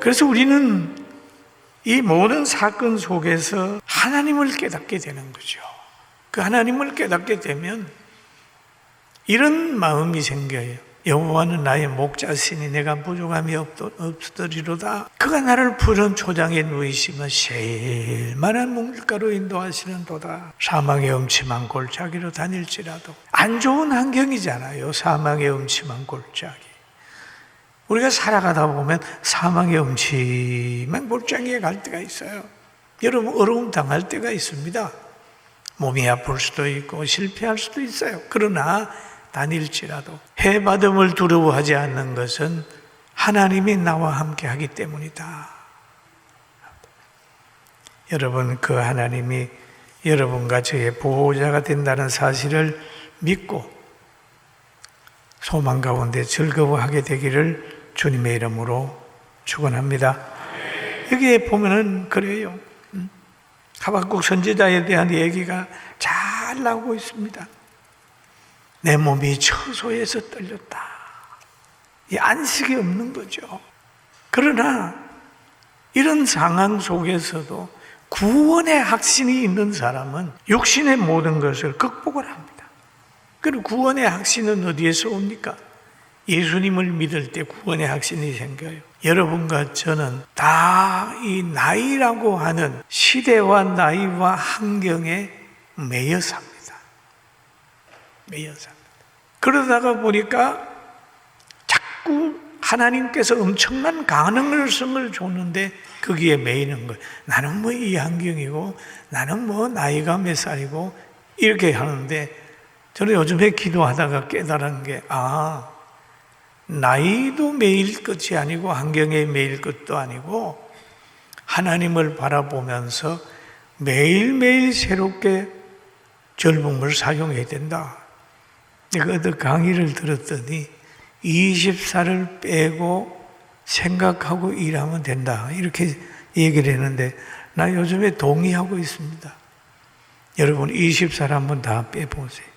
그래서 우리는 이 모든 사건 속에서 하나님을 깨닫게 되는 거죠. 그 하나님을 깨닫게 되면 이런 마음이 생겨요. 여호와는 나의 목자시니 내가 부족함이 없으리로다. 그가 나를 푸른 초장에 누이시면 셀만한 물가로 인도하시는 도다. 사망의 음침한 골짜기로 다닐지라도 안 좋은 환경이잖아요. 사망의 음침한 골짜기. 우리가 살아가다 보면 사망의 음침한 골짜기에 갈 때가 있어요. 여러분 어려움 당할 때가 있습니다. 몸이 아플 수도 있고 실패할 수도 있어요. 그러나 다닐지라도 해받음을 두려워하지 않는 것은 하나님이 나와 함께 하기 때문이다. 여러분, 그 하나님이 여러분과 저의 보호자가 된다는 사실을 믿고 소망 가운데 즐거워하게 되기를 주님의 이름으로 축원합니다. 여기에 보면은 그래요. 음. 하박국 선지자에 대한 얘기가 잘 나오고 있습니다. 내 몸이 처소에서 떨렸다. 이 안식이 없는 거죠. 그러나 이런 상황 속에서도 구원의 확신이 있는 사람은 육신의 모든 것을 극복을 합니다. 그리고 구원의 확신은 어디에서 옵니까? 예수님을 믿을 때 구원의 확신이 생겨요. 여러분과 저는 다 이 나이라고 하는 시대와 나이와 환경에 매여 삽니다. 매여 삽니다. 그러다가 보니까 자꾸 하나님께서 엄청난 가능성을 줬는데 거기에 매이는 거예요. 나는 뭐 이 환경이고 나는 뭐 나이가 몇 살이고 이렇게 하는데 저는 요즘에 기도하다가 깨달은 게 아, 나이도 매일 것이 아니고 환경에 매일 것도 아니고 하나님을 바라보면서 매일매일 새롭게 젊음을 사용해야 된다. 내가 어떤 강의를 들었더니 20살을 빼고 생각하고 일하면 된다. 이렇게 얘기를 했는데 나 요즘에 동의하고 있습니다. 여러분 20살 한번 다 빼보세요.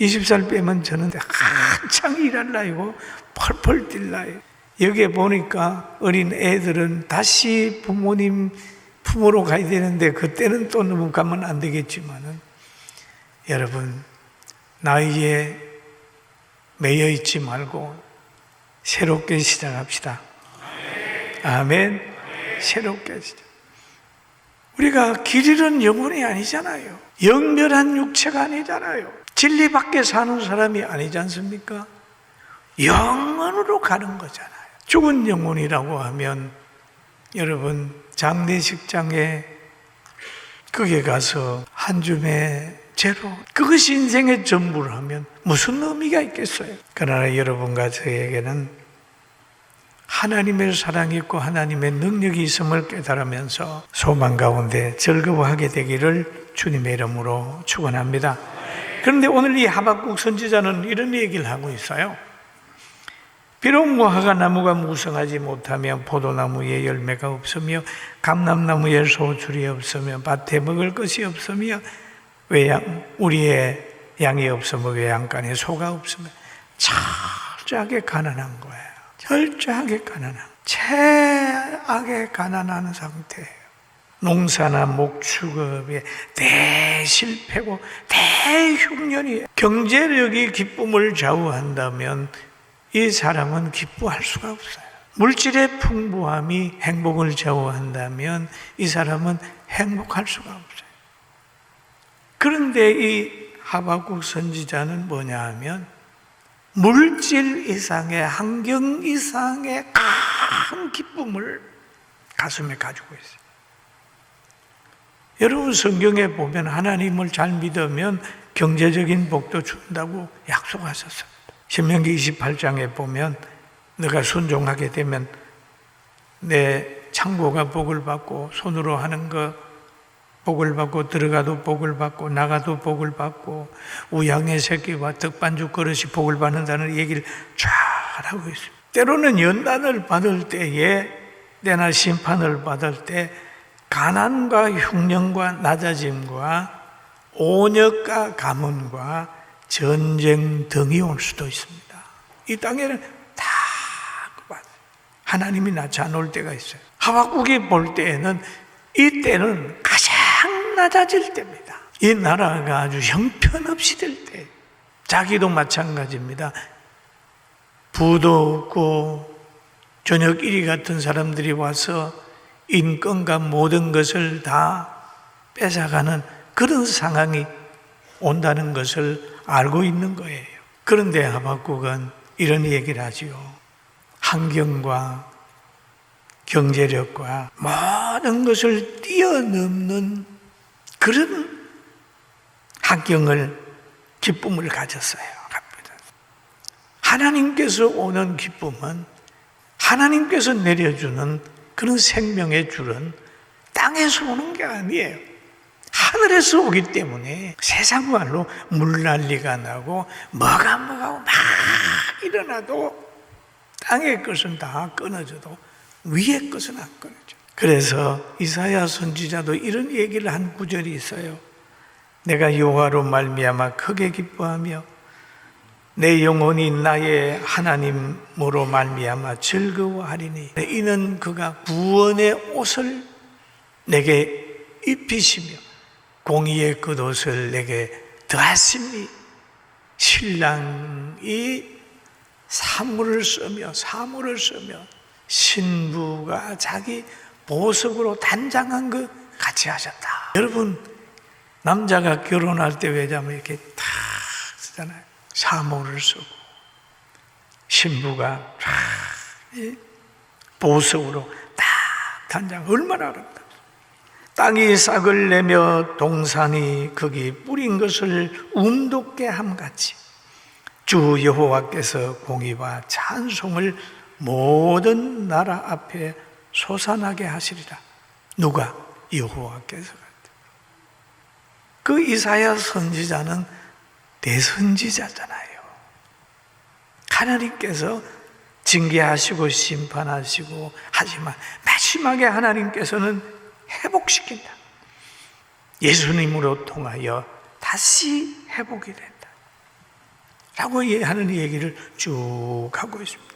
20살 빼면 저는 한창 일할 나이고 펄펄 뛸 나이. 여기에 보니까 어린 애들은 다시 부모님 품으로 가야 되는데 그때는 또 너무 가면 안 되겠지만은 여러분 나이에 매여 있지 말고 새롭게 시작합시다. 아멘. 새롭게 시작. 우리가 길 잃은 영혼이 아니잖아요. 영멸한 육체가 아니잖아요. 진리 밖에 사는 사람이 아니지 않습니까? 영원으로 가는 거잖아요. 죽은 영혼이라고 하면 여러분 장례식장에 거기에 가서 한 줌의 죄로 그것이 인생의 전부를 하면 무슨 의미가 있겠어요? 그러나 여러분과 저에게는 하나님의 사랑이 있고 하나님의 능력이 있음을 깨달으면서 소망 가운데 즐거워하게 되기를 주님의 이름으로 축원합니다. 그런데 오늘 이 하박국 선지자는 이런 얘기를 하고 있어요. 비록 무화과 나무가 무성하지 못하며 포도나무에 열매가 없으며 감람나무에 소출이 없으며 밭에 먹을 것이 없으며 외양 우리의 양이 없으며 외양간에 소가 없으며 철저하게 가난한 거예요. 철저하게 가난한 최악의 가난한 상태예요. 농사나 목축업에 대실패고 대흉년이 경제력이 기쁨을 좌우한다면 이 사람은 기뻐할 수가 없어요. 물질의 풍부함이 행복을 좌우한다면 이 사람은 행복할 수가 없어요. 그런데 이 하박국 선지자는 뭐냐 하면 물질 이상의 환경 이상의 큰 기쁨을 가슴에 가지고 있어요. 여러분 성경에 보면 하나님을 잘 믿으면 경제적인 복도 준다고 약속하셨습니다. 신명기 28장에 보면 내가 순종하게 되면 내 창고가 복을 받고 손으로 하는 거 복을 받고 들어가도 복을 받고 나가도 복을 받고 우양의 새끼와 덕반죽 그릇이 복을 받는다는 얘기를 잘 하고 있습니다. 때로는 연단을 받을 때에 때나 심판을 받을 때 가난과 흉년과 낮아짐과 온역과 가문과 전쟁 등이 올 수도 있습니다. 이 땅에는 다. 하나님이 나타올 때가 있어요. 하박국이 볼 때에는 이 때는 가장 낮아질 때입니다. 이 나라가 아주 형편없이 될 때. 자기도 마찬가지입니다. 부도 없고 저녁 일이 같은 사람들이 와서 인권과 모든 것을 다 뺏어가는 그런 상황이 온다는 것을 알고 있는 거예요. 그런데 하박국은 이런 얘기를 하지요. 환경과 경제력과 모든 것을 뛰어넘는 그런 환경을 기쁨을 가졌어요. 하나님께서 오는 기쁨은 하나님께서 내려주는 그런 생명의 줄은 땅에서 오는 게 아니에요. 하늘에서 오기 때문에 세상 말로 물난리가 나고 뭐가 뭐가 막 일어나도 땅의 것은 다 끊어져도 위의 것은 안 끊어져. 그래서 이사야 선지자도 이런 얘기를 한 구절이 있어요. 내가 여호와로 말미암아 크게 기뻐하며 내 영혼이 나의 하나님으로 말미암아 즐거워하리니 이는 그가 구원의 옷을 내게 입히시며 공의의 겉옷을 내게 더하심이 신랑이 사물을 쓰며 사물을 쓰며 신부가 자기 보석으로 단장한 것 같이 하셨다. 여러분 남자가 결혼할 때 왜냐면 이렇게 탁 쓰잖아요. 사모를 쓰고 신부가 탁 보석으로 딱 단장 얼마나 아름다. 땅이 싹을 내며 동산이 거기 뿌린 것을 움돋게 함같이 주 여호와께서 공의와 찬송을 모든 나라 앞에 솟아나게 하시리라. 누가 여호와께서 그 이사야 선지자는 대선지자잖아요. 하나님께서 징계하시고 심판하시고 하지만 마지막에 하나님께서는 회복시킨다. 예수님으로 통하여 다시 회복이 된다. 라고 하는 얘기를 쭉 하고 있습니다.